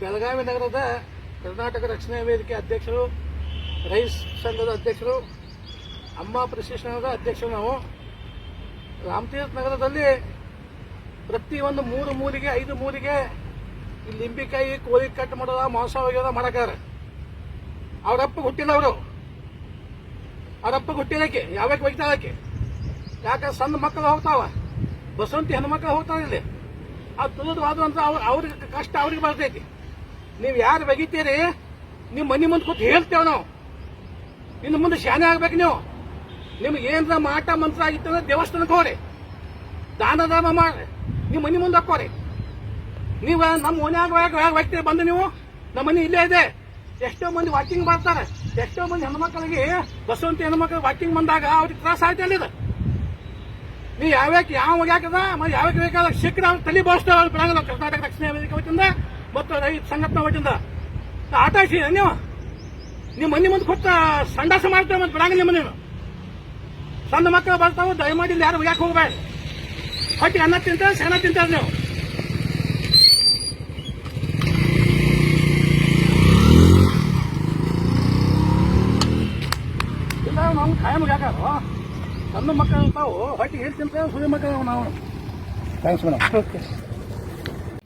ಬೆಳಗಾವಿ ನಗರದ ಕರ್ನಾಟಕ ರಕ್ಷಣಾ ವೇದಿಕೆ ಅಧ್ಯಕ್ಷರು, ರೈಸ್ ಸಂಘದ ಅಧ್ಯಕ್ಷರು ಅಮ್ಮ ಪ್ರಶಿಕ್ಷಣದ ಅಧ್ಯಕ್ಷರು ನಾವು. ರಾಮತೀರ್ಥ ನಗರದಲ್ಲಿ ಪ್ರತಿಯೊಂದು ಮೂರು ಮೂರಿಗೆ, ಐದು ಮೂರಿಗೆ ಈ ಲಿಂಬಿಕಾಯಿ, ಕೋಳಿ ಕಟ್ ಮಾಡೋದ, ಮಾಂಸ ಒಗೆಯೋದ ಮಾಡಕ್ಕಾರ ಅವರಪ್ಪ ಹುಟ್ಟಿಲ್ಲ ಅವರು. ಅವರಪ್ಪ ಹುಟ್ಟಿದಕ್ಕೆ ಯಾವಾಗ ಒಯ್ತಾಳಕ್ಕೆ ಯಾಕೆ ಸಣ್ಣ ಮಕ್ಕಳು ಹೋಗ್ತಾವ? ಬಸವಂತಿ ಹೆಣ್ಮಕ್ಳು ಹೋಗ್ತಾವ ಇಲ್ಲಿ. ಆ ತುಳಿದು ಅಂತ ಅವ್ರ ಅವ್ರಿಗೆ ಕಷ್ಟ ಅವ್ರಿಗೆ ಬರ್ತೈತಿ. ನೀವು ಯಾರು ಬಗಿತೀರಿ? ನಿಮ್ಮ ಮನೆ ಮುಂದೆ ಕೂತು ಹೇಳ್ತೇವೆ ನಾವು. ಇನ್ನು ಮುಂದೆ ಶಾನೆ ಆಗ್ಬೇಕು ನೀವು. ನಿಮ್ಗೆ ಏನರ ಮಾಟ ಮಂತ್ರ ಆಗಿತ್ತು ಅಂದ್ರೆ ದೇವಸ್ಥಾನಕ್ಕೆ ಹೋಗ್ರಿ. ದಾನ ಧರ್ಮ ಮಾಡ್ರಿ. ನಿಮ್ಮ ಮನೆ ಮುಂದೆ ಹಾಕೋರಿ ನೀವು ನಮ್ಮ ಮನೆಯಾಗ ವ್ಯಕ್ತಿ ಬಂದು ನೀವು ನಮ್ಮ ಮನೆ ಇಲ್ಲೇ ಇದೆ. ಎಷ್ಟೋ ಮಂದಿ ವಾಕಿಂಗ್ ಮಾಡ್ತಾರೆ ಎಷ್ಟೋ ಮಂದಿ ಹೆಣ್ಮಕ್ಳಿಗೆ ಬಸವಂತ ಹೆಣ್ಮಕ್ಳು ವಾಕಿಂಗ್ ಬಂದಾಗ ಅವ್ರಿಗೆ ತ್ರಾಸ ಆಯ್ತು ಅಲ್ಲಿದೆ. ನೀವು ಯಾವ್ಯಾಕೆ ಯಾವ ಯಾಕದ ಮತ್ತೆ ಯಾವ್ಯಾಕ ಬೇಕಾದ ನಾವು ತಲೆ ಬೋಳಿಸ್ತೇವೆ ಬಿಡಂಗಿಲ್ಲ ಕರ್ನಾಟಕ, ದಕ್ಷಿಣ ಅಮೆರಿಕ ಮತ್ತು ರೈತ ಸಂಘಟನಾ ವತಿಯಿಂದ ಆಟ ಆಡ್ಸಿ ನೀವು ನೀವು ಮನೆ ಮುಂದೆ ಕೊಟ್ಟ ಸಂಡಾಸ ಮಾಡ್ತೇವೆ ಮತ್ತೆ ಬಿಡಂಗಿಲ್ಲ ನಿಮ್ಮ ನೀನು ಸಣ್ಣ ಮಕ್ಕಳು ಬರ್ತಾವೆ ದಯಮಾಡಿ ಇಲ್ಲಿ ಯಾರು ಯಾಕೆ ಹೋಗ್ಬೇಡ. ಹೊಟ್ಟೆ ಅನ್ನ ತಿಂತಾರೆ ಸಣ್ಣ ತಿಂತಾರೆ ನೀವು? ಇಲ್ಲ ನಾವು ಕಾಯಂ ಯಾಕಾರೋ ಸಣ್ಣ ಮಕ್ಕಳು ಇರ್ತಾವು ಹೊಟ್ಟೆ ತಿಂತೇವೆ ಸುಳಿ ಮಕ್ಕಳು ನಾವು. Thanks madam